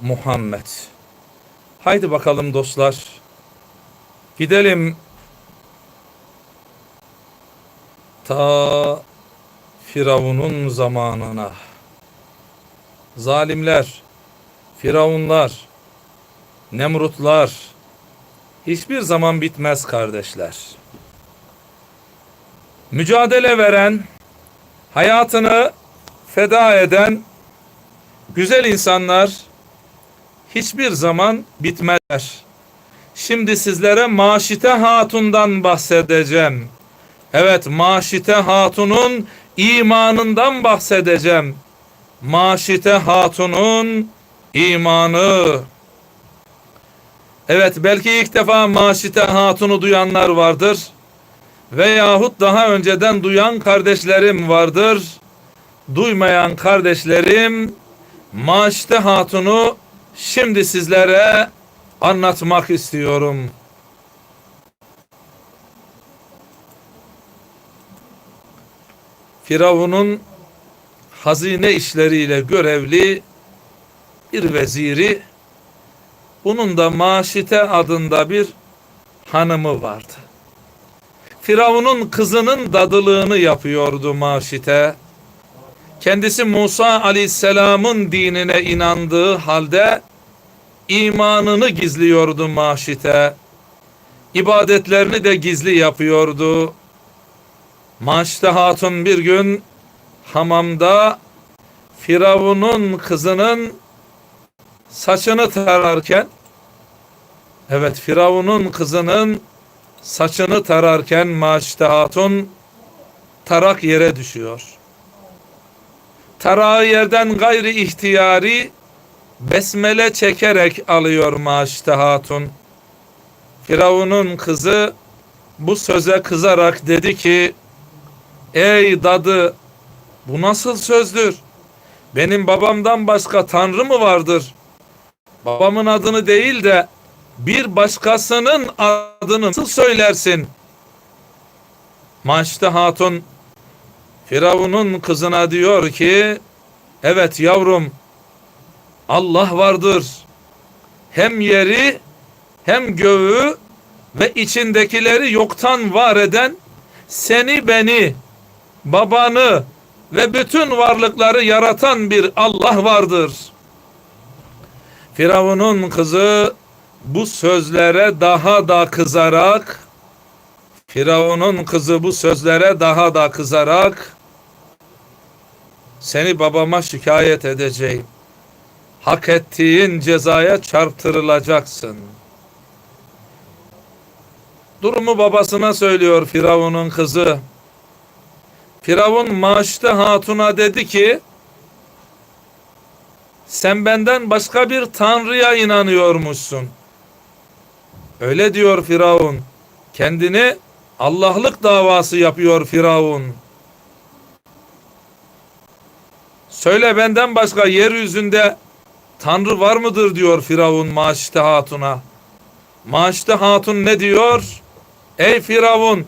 Muhammed. Haydi bakalım dostlar. Gidelim ta Firavun'un zamanına. Zalimler, Firavunlar, Nemrutlar hiçbir zaman bitmez kardeşler. Mücadele veren, hayatını feda eden güzel insanlar hiçbir zaman bitmezler. Şimdi sizlere Maşite Hatun'dan bahsedeceğim. Evet Maşite Hatun'un imanından bahsedeceğim. Maşite Hatun'un imanı. Evet belki ilk defa Maşite Hatun'u duyanlar vardır. Veyahut daha önceden duyan kardeşlerim vardır. Duymayan kardeşlerim Maşite Hatun'u şimdi sizlere anlatmak istiyorum. Firavun'un hazine işleriyle görevli bir veziri, bunun da Maşite adında bir hanımı vardı. Firavun'un kızının dadılığını yapıyordu Maşite. Kendisi Musa aleyhisselamın dinine inandığı halde imanını gizliyordu Maşite. İbadetlerini de gizli yapıyordu. Maşite Hatun bir gün hamamda Firavun'un kızının saçını tararken evet Firavun'un kızının saçını tararken Maşite Hatun tarak yere düşüyor. Tarağı yerden gayri ihtiyari besmele çekerek alıyor Maşite Hatun. Firavun'un kızı bu söze kızarak dedi ki Ey dadı bu nasıl sözdür? Benim babamdan başka tanrı mı vardır? Babamın adını değil de bir başkasının adını nasıl söylersin? Maçta Hatun Firavun'un kızına diyor ki evet yavrum Allah vardır. Hem yeri hem göğü ve içindekileri yoktan var eden seni beni babanı ve bütün varlıkları yaratan bir Allah vardır. Firavun'un kızı bu sözlere daha da kızarak Firavun'un kızı bu sözlere daha da kızarak seni babama şikayet edeceğim. Hak ettiğin cezaya çarptırılacaksın. Durumu babasına söylüyor Firavun'un kızı. Firavun Maşte Hatun'a dedi ki sen benden başka bir tanrıya inanıyormuşsun. Öyle diyor Firavun. Kendini Allah'lık davası yapıyor Firavun. Söyle benden başka yeryüzünde tanrı var mıdır diyor Firavun Maşte Hatun'a. Maşte Hatun ne diyor? Ey Firavun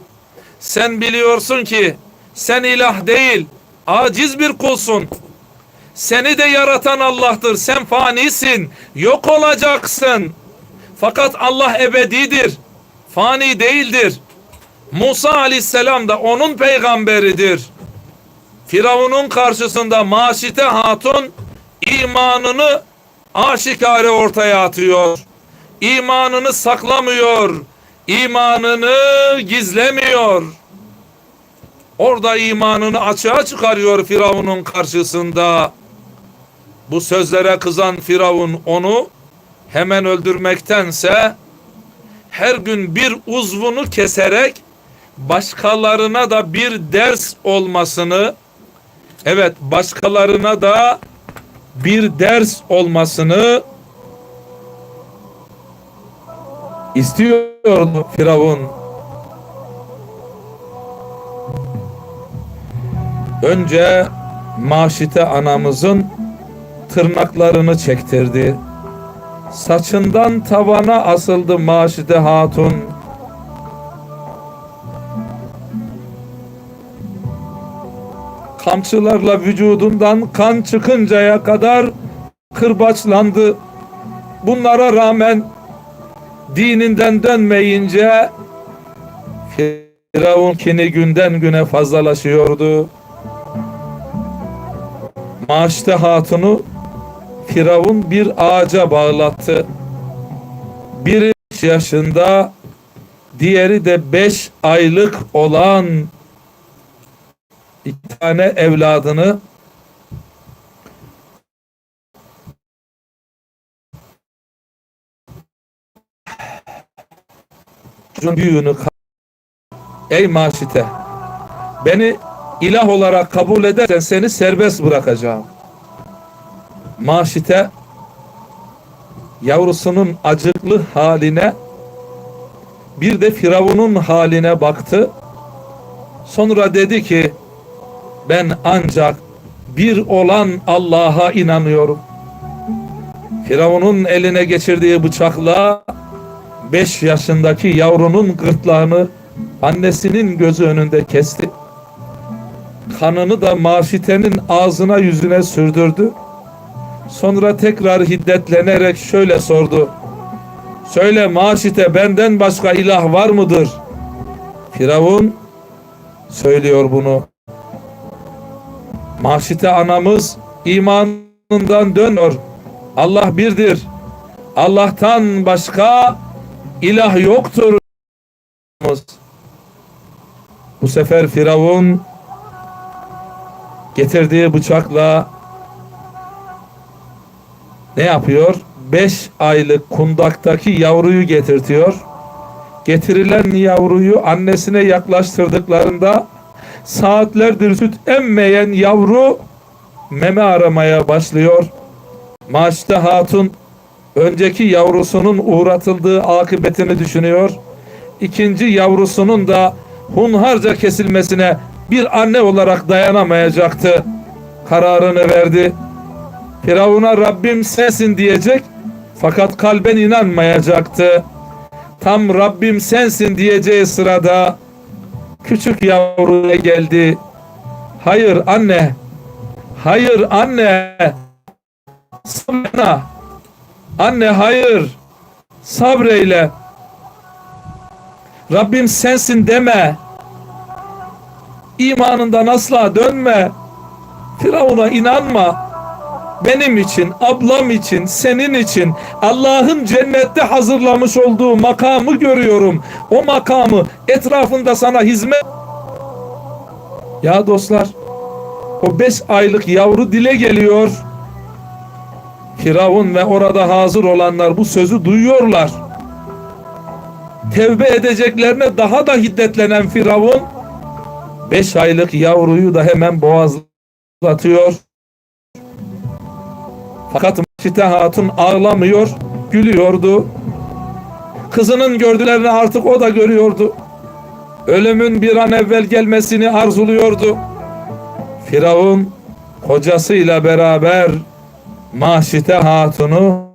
sen biliyorsun ki sen ilah değil, aciz bir kulsun. Seni de yaratan Allah'tır. Sen fanisin, yok olacaksın. Fakat Allah ebedidir, fani değildir. Musa aleyhisselam da onun peygamberidir. Firavun'un karşısında Maşite Hatun imanını aşikare ortaya atıyor. İmanını saklamıyor. İmanını gizlemiyor. Orada imanını açığa çıkarıyor Firavun'un karşısında. Bu sözlere kızan Firavun onu hemen öldürmektense her gün bir uzvunu keserek başkalarına da bir ders olmasını evet başkalarına da bir ders olmasını istiyordu Firavun. Önce Maşite anamızın tırnaklarını çektirdi. Saçından tavana asıldı Maşite Hatun. Kamçılarla vücudundan kan çıkıncaya kadar kırbaçlandı. bunlara rağmen dininden dönmeyince Firavun kini günden güne fazlalaşıyordu. Maşte hatunu Firavun bir ağaca bağlattı. Biri yaşında, diğeri de beş aylık olan iki tane evladını büyüğünü Ey maşite beni ilah olarak kabul edersen seni serbest bırakacağım. Maşite yavrusunun acıklı haline bir de Firavun'un haline baktı. Sonra dedi ki ben ancak bir olan Allah'a inanıyorum. Firavun'un eline geçirdiği bıçakla 5 yaşındaki yavrunun gırtlağını annesinin gözü önünde kesti. Kanını da maşitenin ağzına yüzüne sürdürdü. Sonra tekrar hiddetlenerek şöyle sordu. Söyle maşite benden başka ilah var mıdır? Firavun söylüyor bunu. Maşite anamız imanından dönüyor. Allah birdir. Allah'tan başka ilah yoktur. Bu sefer Firavun getirdiği bıçakla ne yapıyor? Beş aylık kundaktaki yavruyu getirtiyor. Getirilen yavruyu annesine yaklaştırdıklarında saatlerdir süt emmeyen yavru meme aramaya başlıyor. Maçta hatun önceki yavrusunun uğratıldığı akıbetini düşünüyor. İkinci yavrusunun da hunharca kesilmesine bir anne olarak dayanamayacaktı. Kararını verdi. Firavun'a Rabbim sensin diyecek fakat kalben inanmayacaktı. Tam Rabbim sensin diyeceği sırada küçük yavruya geldi. Hayır anne. Hayır anne. Sabına. Anne hayır. Sabreyle. Rabbim sensin deme. İmanından asla dönme. Firavun'a inanma. Benim için, ablam için, senin için Allah'ın cennette hazırlamış olduğu makamı görüyorum. O makamı etrafında sana hizmet ya dostlar o beş aylık yavru dile geliyor. Firavun ve orada hazır olanlar bu sözü duyuyorlar. Tevbe edeceklerine daha da hiddetlenen Firavun beş aylık yavruyu da hemen boğazlatıyor. Fakat Maşite Hatun ağlamıyor, gülüyordu. Kızının gördülerini artık o da görüyordu. Ölümün bir an evvel gelmesini arzuluyordu. Firavun kocasıyla beraber Maşite Hatun'u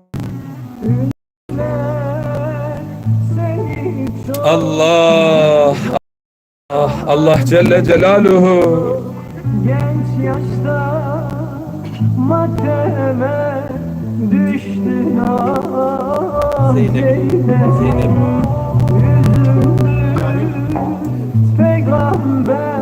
Allah Allah, Celle Celaluhu Genç yaşta mateme ah Zeynep, Zeynep Zeynep. Üzüldü peygamber